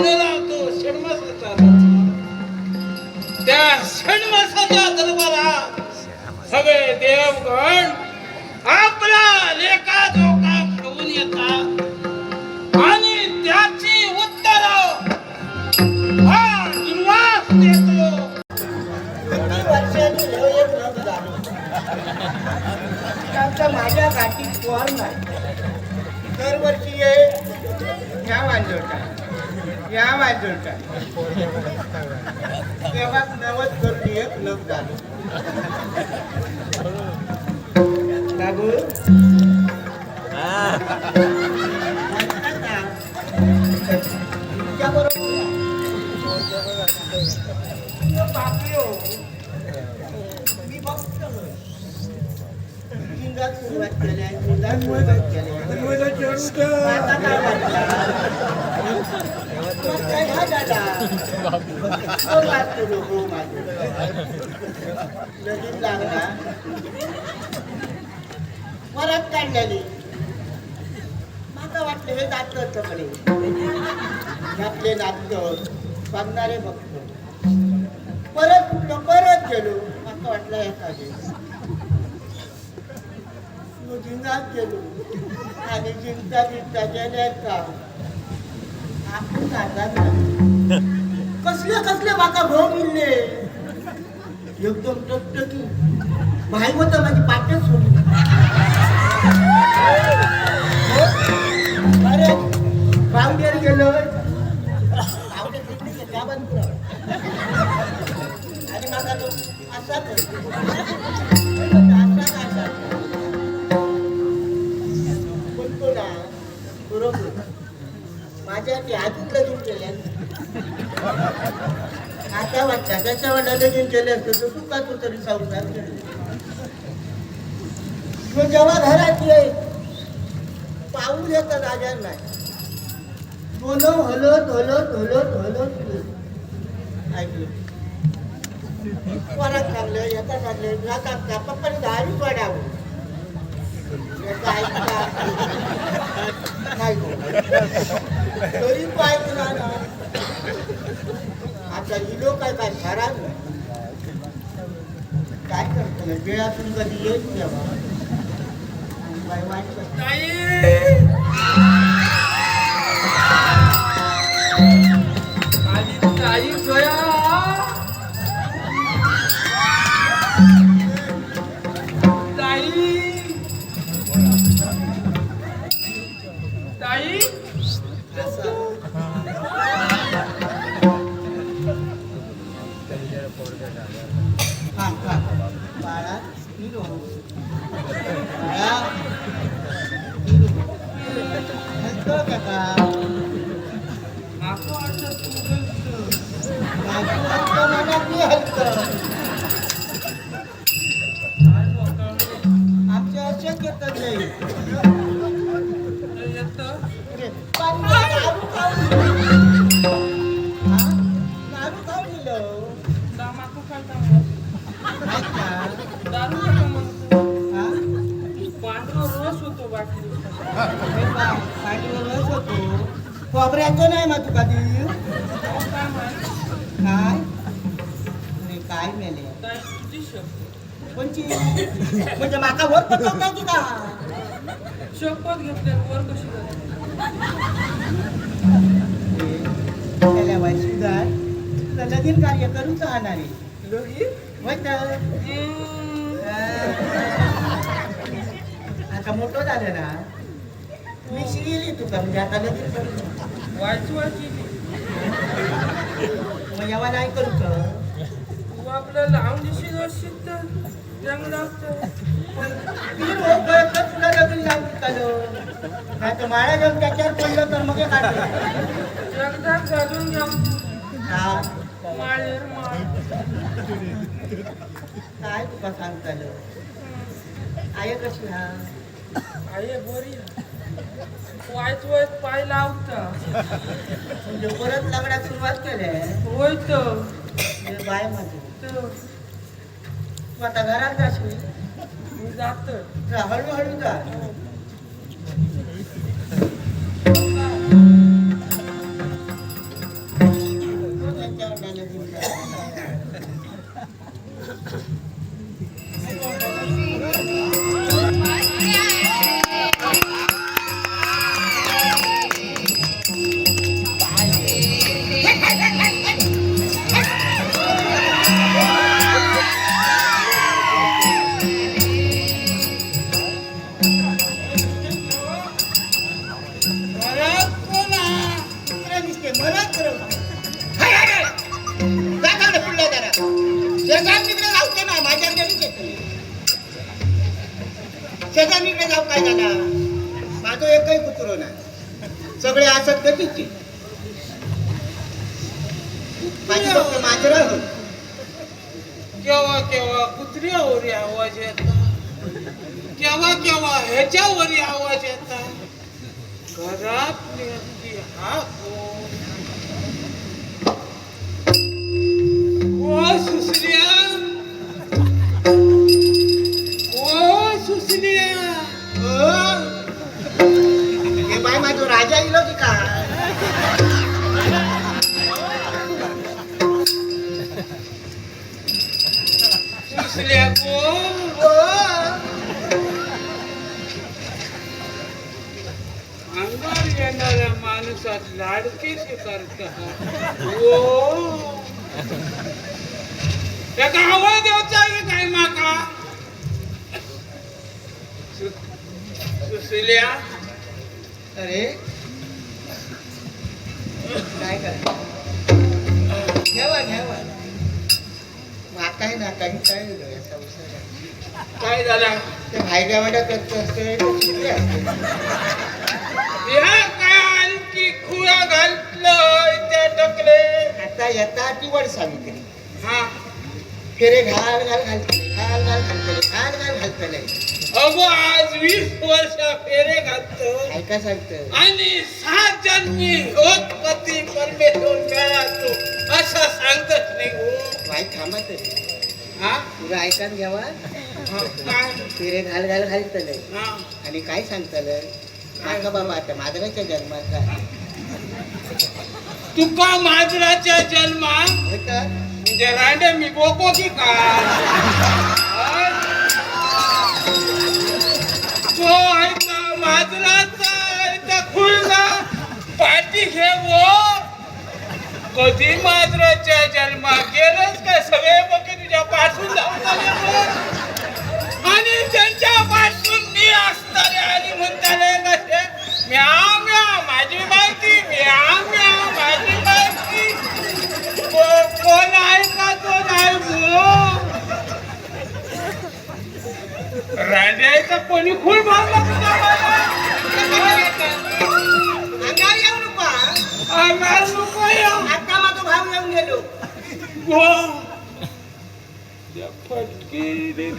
तो षण्मासाचा त्या षण्मासाच्या दरबारात सगळे देवगण आपला लेखा जोखा घेऊन येतात. आणि त्याची उत्तर हा देतो. हो आमच्या माझ्या गाठी कोण नाही दरवर्षी ये ह्या या वाजवता तेव्हा नवस करून एक लग झालं. बाबू. तुमच्या बरोबर. बापरे हो. मी बघतो जिंगात सुरुवात केल्या जिंगात सुरुवात केल्या आता काय वाटलं मग काय हा दादा हो वाटतो माझं लागला परत काढलेली मला वाटलं हे जातं सगळे घातले नाचत बघणारे बघतो परत उठलो परत गेलो मला वाटलं एखादे जिंगात गेलो आणि जिंकता जिंकता गेले का आपण जातात कसले कसले माका भाव मिळले? एकदम टकटकी. भाई होता माझी पाठच सोडली. त्याच्यावर लगीन केले असते तर तू का तू तरी संसार केला. जेव्हा घरात ये पाऊल येतं राजा नाही. दोन हलत हलत हलत हलत ऐकलं? परत चांगलं याचा चांगलं जातात का पप्पा दारी वाढावं. नाही. तरी तो ना. ही लोक काय काय खराब नाही. काय करतो? वेळातून कधी येत तेव्हा आणि काय वाईट すいません。म्हणजे माका वर पटवता की का शपथ घेतल्यावर कशी करते त्याला वैशिगार तुझं लगीन कार्य करूच राहणार लगीन. आता मोठं झालं ना. मी शिकली तुका म्हणजे आता लगीन करू व्हायची व्हायची मग यावा नाही करू का? तू आपलं लावून दिशी असशील तर? नाही तर माळा जाऊन त्याच्यावर पडलं तर मग माळेर माळ काय तुका सांगताल आय कशी हा आहे बरी वायच वायच पाय लावता म्हणजे परत लग्नात सुरुवात केली होय तर. हे बाय माझी तू आता घरात जाशील. मी जात जा, हळूहळू जा. शेजारणीकडे काय झाला माझं एकही कुत्र नाही. सगळे असत गतीचे माझी फक्त मांजरा होत. केव्हा केव्हा? कुत्र्यावरी आवाज येतात केव्हा केव्हा? ह्याच्यावरी आवाज येतात घरात नेमकी हा कोण? ओ सुसऱ्या ओ आता येता ती वड सावित्री हा. फेरे घाल घाल घालतले घाल घाल घालतले घाल घाल घालतले अगो आज वीस वर्ष फेरे घालतो. ऐका सांगत? आणि सात जन्मी होत पती परमेश्वर मिळातो असं सांगत नाही हो. वाईट थांबा तरी. हा? तुला ऐकान घ्यावा. काय? फेरे घाल घाल घालतले हा. आणि काय सांगतलं? काका बाबा आता मादराच्या जन्मात काय तुका माजराच्या जन्मा म्हणजे रांडे मी बोको की काय? तो ऐका माजराचा ऐका खुलला पाठी घेवो कधी माजराच्या जन्मा गेलंच काय? सगळे बघे तुझ्या पासून जाऊन. आणि त्यांच्या पासून मी असताना आणि म्हणताले कसे म्या म्या माझी कोणी खूळ मारला तुझ्या अंगावर येऊ नका. आता माझा भाव येऊन गेलो. गो त्या फटकीने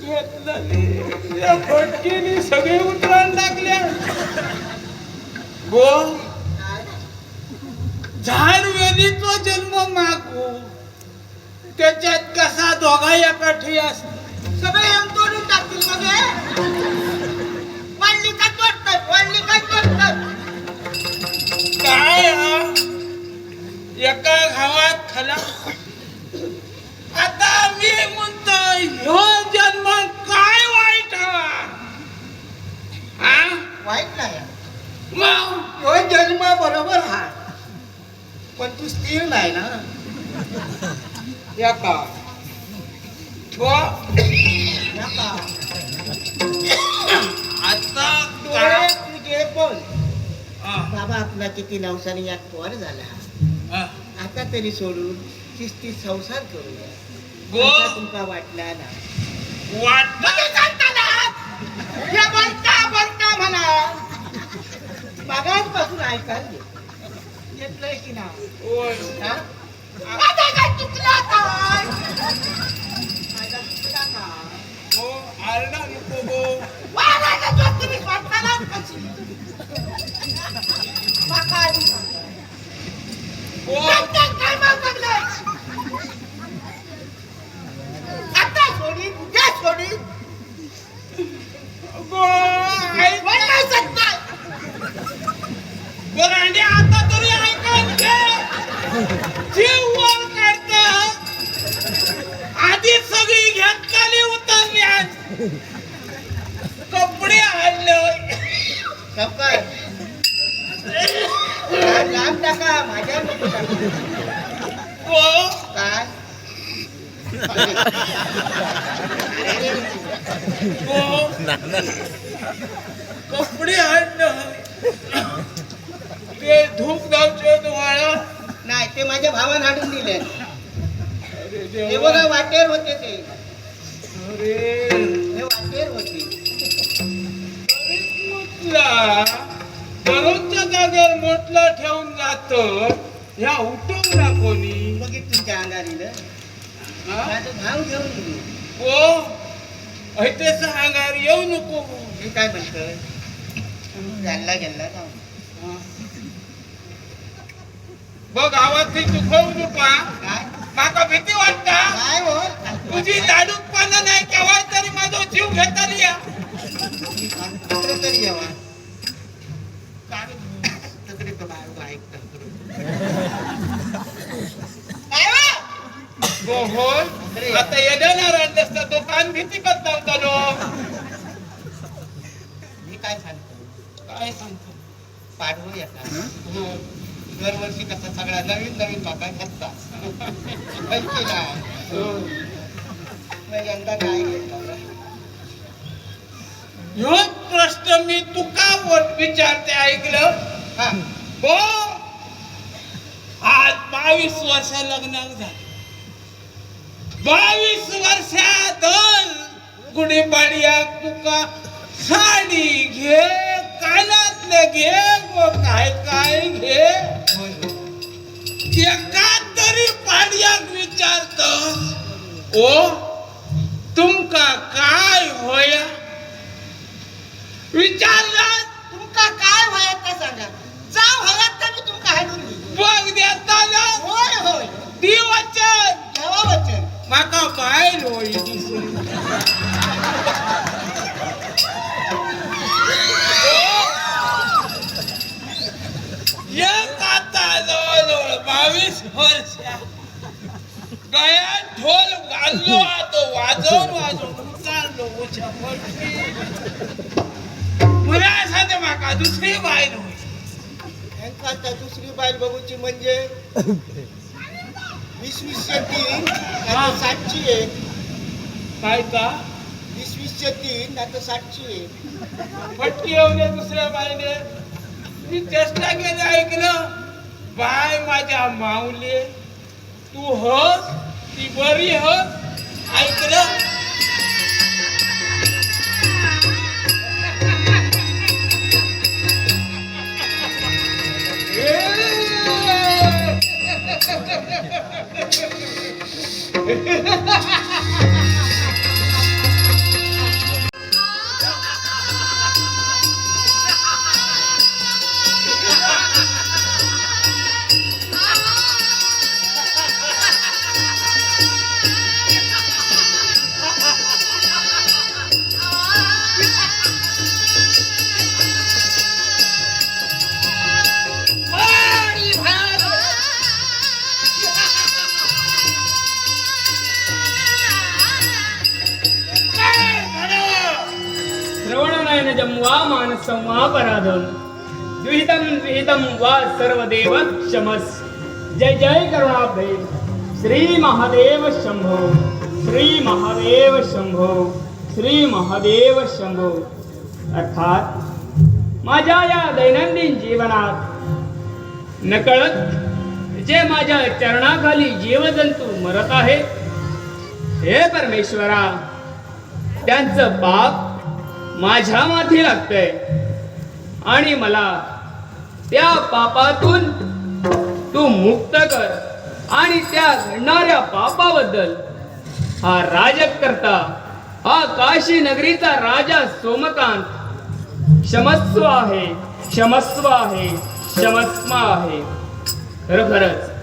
घेतलं सगळे उतरायला लागल्या गो. झाड जन्म मागू. त्याच्यात कसा दोघा एकाठी असतो सगळे येऊन तोडून टाकतील मग हे. वाढली का तोडतात वाढली का तोडतात काय हा? एका गावात खला आता मी म्हणतो ह्यो जन्म काय वाईट हवा? हा? वाईट नाही. मग? तो जन्म बरोबर हा. पण तू स्थिर नाही ना. एका. तो. आता काय? तुझे बाबा आपला किती नवसाने यात पोर झाला. आता तरी सोडून शिस्ती संसार करूया गो. तुमका वाटला ना. बोलता म्हणा. मागासपासून ऐकायला. घेतलंय की ना होय. हा? माझा काय चुकला काय? माझा चुकला काय? गो आरडा नको गो वाघाचा जोक तुम्ही स्वतःलाच कशी? माका आधी सांगा. गो सांगता काय मागलं? आता सोडी उद्या सोडी गो ऐक वळणार सत्ता गोरांडे आता तरी ऐकून घे जीव कपडे लांब टाका माझ्या. गो काय? गो कपडे आणले हो ऐते सांगार येऊ नको. मी काय म्हणतोय? चालला गेला हा. बघ आवाज ते खाऊ नका. माका भीती वाटता. काय हो? तुझी दाडूक पानं नाही केव्हा तरी माझा जीव घेता या. तरी यावा. कुत्री तो बाहेर ऐकतात काय हो? हो आता येणार असता दुकान भीती करता होता नो. मी काय सांगतो? काय सांगतो? पाडवं येतात हो. दरवर्षी कसा सगळा नवीन नवीन माका घेतला. हो. यंदा काय घेतला? प्रश्न मी तुका विचारते ऐकलं? हा. हो. आज बावीस वर्ष लग्नाक झालं. बावीस वर्षात गुढीपाडयाक तुका साडी घे कानातले घे व काय काय घे. होय. एका तरी पाडयाक विचारत ओ तुमका काय होया? विचारला तुमका काय व्हायात का सांगा? जा व्हायात का मी तुमका हाडून. बघ देता होय होय. दिवचन. ठेवा वचन. म्हाका बायल होई दुसरी एक आता जवळजवळ बावीस वर्ष. गळ्यात ढोल घाललो तो वाजवून वाजवून उचाललो उच्या पडली मुलासाठी माका दुसरी बायल होई यांका आता दुसरी बायल बघूची म्हणजे वीसशे तीन हा. आता सातशे एक काय का? वीस वीसशे तीन आता सातशे एक फटकी येऊ दे दुसऱ्या बाईने. मी चेष्टा केली ऐकलं. बाय माझ्या माऊले. तू हस ती बरी हस. ऐकलं? Ha ha ha ha ha! वा सर्वदेव शमस. जय जय करुणाभे श्री महादेव शंभो. श्री महादेव शंभो. श्री महादेव शंभो. अर्थात माझ्या या दैनंदिन जीवनात नकळत जे माझ्या चरणाखाली जीवजंतू मरत आहे हे परमेश्वरा त्यांचं पाप माझ्या माथी लागतंय आणि मला त्या पापातून तू मुक्त कर आणि त्या घडणाऱ्या पापाबद्दल. हा राजक करता हा काशी नगरीचा राजा सोमकांत. क्षमस्व आहे क्षमस्व आहे क्षमस्व आहे. खरोखरच.